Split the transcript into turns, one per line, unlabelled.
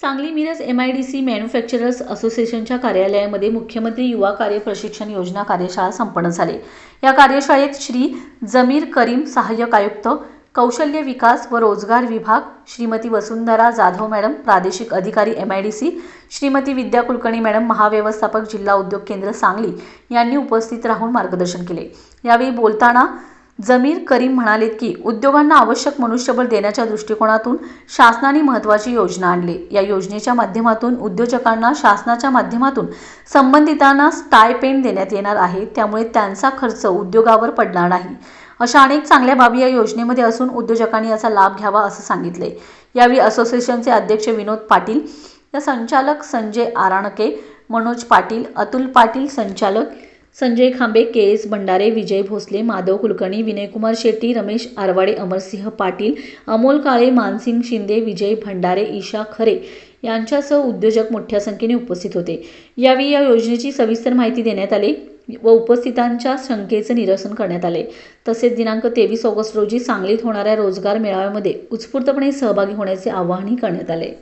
Sangli Miraj M I D C manufacturers असोसिएशनच्या कार्यालयामध्ये मुख्यमंत्री युवा कार्य प्रशिक्षण योजना कार्यशाळा संपन्न झाली. या कार्यशाळेत श्री जमीर करीम सहाय्यक आयुक्त कौशल्य विकास व रोजगार विभाग श्रीमती वसुंधरा जाधव मॅडम प्रादेशिक अधिकारी M I D C Shrimati Vidya Kulkarni madam महाव्यवस्थापक जिल्हा उद्योग केंद्र सांगली यांनी उपस्थित राहून मार्गदर्शन केले. यावेळी बोलताना जमीर करीम म्हणालेत की उद्योगांना आवश्यक मनुष्यबळ देण्याच्या दृष्टिकोनातून शासनाने महत्त्वाची योजना आणली. या योजनेच्या माध्यमातून उद्योजकांना शासनाच्या माध्यमातून संबंधितांना स्टायपेंड देण्यात येणार आहे. त्यामुळे त्यांचा खर्च उद्योगावर पडणार नाही. अशा अनेक चांगल्या बाबी या योजनेमध्ये असून उद्योजकांनी याचा लाभ घ्यावा असं सांगितले. यावेळी असोसिएशनचे अध्यक्ष विनोद पाटील या संचालक संजय आराणके मनोज पाटील अतुल पाटील संचालक संजय खांबे के. एस. भंडारे विजय भोसले माधव कुलकर्णी विनयकुमार शेट्टी रमेश आरवाडे अमरसिंह पाटील अमोल काळे मानसिंग शिंदे विजय भंडारे ईशा खरे यांच्यासह उद्योजक मोठ्या संख्येने उपस्थित होते. यावेळी या योजनेची सविस्तर माहिती देण्यात आली व उपस्थितांच्या शंकेचं निरसन करण्यात आले. तसेच दिनांक तेवीस ऑगस्ट रोजी सांगलीत होणाऱ्या रोजगार मेळाव्यामध्ये उत्स्फूर्तपणे सहभागी होण्याचे आवाहनही करण्यात आले.